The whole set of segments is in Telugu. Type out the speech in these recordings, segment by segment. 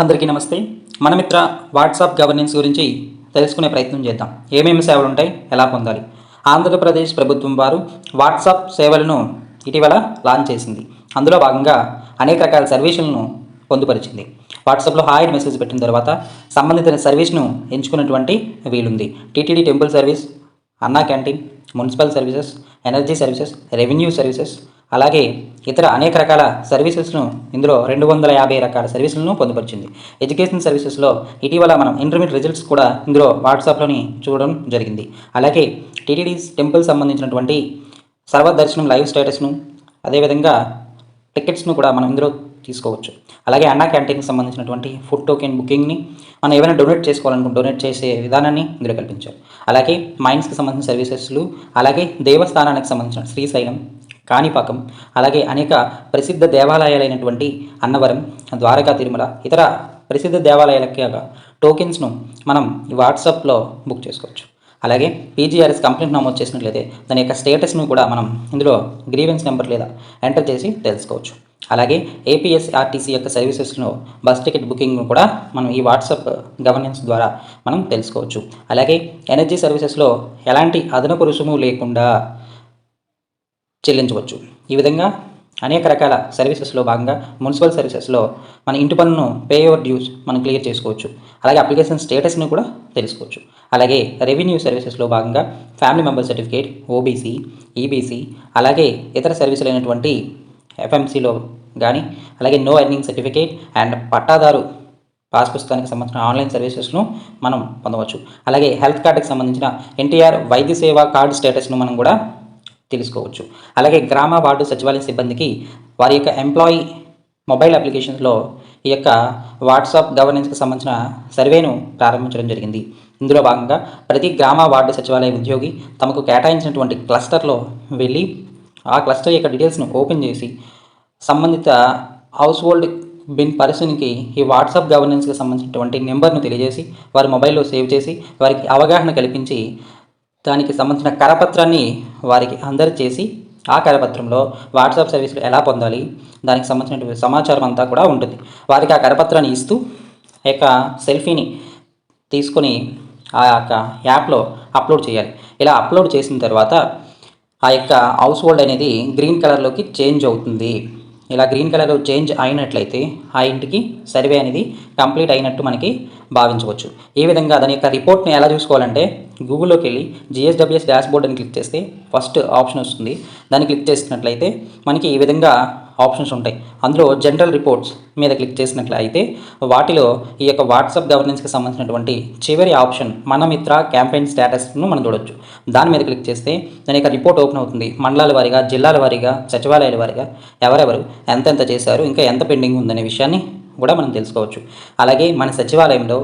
అందరికీ నమస్తే. మన మిత్ర వాట్సాప్ గవర్నెన్స్ గురించి తెలుసుకునే ప్రయత్నం చేద్దాం. ఏమేమి సేవలు ఉంటాయి ఎలా పొందాలి? ఆంధ్రప్రదేశ్ ప్రభుత్వం వారు వాట్సాప్ సేవలను ఇటీవల లాంచ్ చేసింది. అందులో భాగంగా అనేక రకాల సర్వీసులను పొందుపరిచింది. వాట్సాప్లో హాయ్ మెసేజ్ పెట్టిన తర్వాత సంబంధిత సర్వీస్ను ఎంచుకున్నటువంటి వీలుంది. TTD temple service Anna canteen municipal services energy services revenue services అలాగే ఇతర అనేక రకాల సర్వీసెస్ను ఇందులో రెండు వందల యాభై రకాల సర్వీసులను పొందుపరిచింది. ఎడ్యుకేషన్ సర్వీసెస్లో ఇటీవల మనం ఇంటర్మీడియట్ రిజల్ట్స్ కూడా ఇందులో వాట్సాప్లోని చూడడం జరిగింది. అలాగే టీటీడీ టెంపుల్ సంబంధించినటువంటి సర్వదర్శనం లైవ్ స్టేటస్ను అదేవిధంగా టికెట్స్ను కూడా మనం ఇందులో తీసుకోవచ్చు. అలాగే అన్నా క్యాంటీన్కి సంబంధించినటువంటి ఫుడ్ టోకెన్ బుకింగ్ని మనం ఏమైనా డొనేట్ చేసుకోవాలనుకుంటే డొనేట్ చేసే విధానాన్ని ఇందులో కల్పించారు. అలాగే మైన్స్కి సంబంధించిన సర్వీసెస్లు అలాగే దేవస్థానానికి సంబంధించిన శ్రీశైలం కాణిపాకం అలాగే అనేక ప్రసిద్ధ దేవాలయాలైనటువంటి అన్నవరం ద్వారకా తిరుమల ఇతర ప్రసిద్ధ దేవాలయాలకి టోకెన్స్ను మనం ఈ వాట్సాప్లో బుక్ చేసుకోవచ్చు. అలాగే పీజీఆర్ఎస్ కంప్లైంట్ నమోదు చేసినట్లయితే దాని యొక్క స్టేటస్ను కూడా మనం ఇందులో గ్రీవెన్స్ నెంబర్ లేదా ఎంటర్ చేసి తెలుసుకోవచ్చు. అలాగే ఏపీఎస్ఆర్టీసీ యొక్క సర్వీసెస్లో బస్ టికెట్ బుకింగ్ కూడా మనం ఈ వాట్సాప్ గవర్నెన్స్ ద్వారా మనం తెలుసుకోవచ్చు. అలాగే ఎనర్జీ సర్వీసెస్లో ఎలాంటి అదనపు రుసుము లేకుండా చెల్లించవచ్చు. ఈ విధంగా అనేక రకాల సర్వీసెస్లో భాగంగా మున్సిపల్ సర్వీసెస్లో మన ఇంటి పన్నును పే ఓవర్ డ్యూస్ మనం క్లియర్ చేసుకోవచ్చు. అలాగే అప్లికేషన్ స్టేటస్ని కూడా తెలుసుకోవచ్చు. అలాగే రెవెన్యూ సర్వీసెస్లో భాగంగా family member certificate OBC EBC అలాగే ఇతర సర్వీసులు అయినటువంటి ఎఫ్ఎంసీలో కానీ అలాగే నో ఎర్నింగ్ సర్టిఫికేట్ అండ్ పట్టాదారు పాస్ పుస్తకానికి సంబంధించిన ఆన్లైన్ సర్వీసెస్ను మనం పొందవచ్చు. అలాగే హెల్త్ కార్డుకి సంబంధించిన ఎన్టీఆర్ వైద్య సేవా కార్డు స్టేటస్ను మనం కూడా తెలుసుకోవచ్చు. అలాగే గ్రామ వార్డు సచివాలయ సిబ్బందికి వారి యొక్క ఎంప్లాయీ మొబైల్ అప్లికేషన్స్లో ఈ యొక్క వాట్సాప్ గవర్నెన్స్కి సంబంధించిన సర్వేను ప్రారంభించడం జరిగింది. ఇందులో భాగంగా ప్రతి గ్రామ వార్డు సచివాలయ ఉద్యోగి తమకు కేటాయించినటువంటి క్లస్టర్లో వెళ్ళి ఆ క్లస్టర్ యొక్క డీటెయిల్స్ను ఓపెన్ చేసి సంబంధిత హౌస్ హోల్డ్ బిన్ పర్సన్కి ఈ వాట్సాప్ గవర్నెన్స్కి సంబంధించినటువంటి నెంబర్ను తెలియజేసి వారి మొబైల్లో సేవ్ చేసి వారికి అవగాహన కల్పించి దానికి సంబంధించిన కరపత్రాన్ని వారికి అందరిచేసి ఆ కరపత్రంలో వాట్సాప్ సర్వీసులు ఎలా పొందాలి దానికి సంబంధించినటువంటి సమాచారం అంతా కూడా ఉంటుంది. వారికి ఆ కరపత్రాన్ని ఇస్తూ ఆ యొక్క సెల్ఫీని తీసుకొని ఆ యొక్క యాప్లో అప్లోడ్ చేయాలి. ఇలా అప్లోడ్ చేసిన తర్వాత ఆ యొక్క హౌస్ హోల్డ్ అనేది గ్రీన్ కలర్లోకి చేంజ్ అవుతుంది. ఇలా గ్రీన్ కలర్లో చేంజ్ అయినట్లయితే ఆ ఇంటికి సర్వే అనేది కంప్లీట్ అయినట్టు మనకి భావించవచ్చు. ఈ విధంగా దాని యొక్క రిపోర్ట్ని ఎలా చూసుకోవాలంటే గూగుల్లోకి వెళ్ళి జిఎస్డబ్ల్యూఎస్ డాష్ బోర్డ్ అని క్లిక్ చేస్తే ఫస్ట్ ఆప్షన్ వస్తుంది. దాన్ని క్లిక్ చేసినట్లయితే మనకి ఈ విధంగా ఆప్షన్స్ ఉంటాయి. అందులో జనరల్ రిపోర్ట్స్ మీద క్లిక్ చేసినట్లయితే వాటిలో ఈ యొక్క వాట్సాప్ గవర్నెన్స్కి సంబంధించినటువంటి చివరి ఆప్షన్ మన మిత్ర క్యాంపెయిన్ స్టేటస్ను మనం చూడొచ్చు. దాని మీద క్లిక్ చేస్తే దాని యొక్క రిపోర్ట్ ఓపెన్ అవుతుంది. మండలాల వారీగా జిల్లాల వారీగా సచివాలయాల వారీగా ఎవరెవరు ఎంతెంత చేశారు ఇంకా ఎంత పెండింగ్ ఉందనే విషయాన్ని కూడా మనం తెలుసుకోవచ్చు. అలాగే మన సచివాలయంలో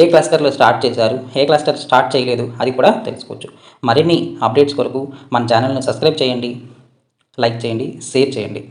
ఏ క్లస్టర్లు స్టార్ట్ చేశారు ఏ క్లస్టర్ స్టార్ట్ చేయలేదు అది కూడా తెలుసుకోవచ్చు. మరిన్ని అప్డేట్స్ కొరకు మన ఛానల్ను సబ్స్క్రైబ్ చేయండి లైక్ చేయండి షేర్ చేయండి.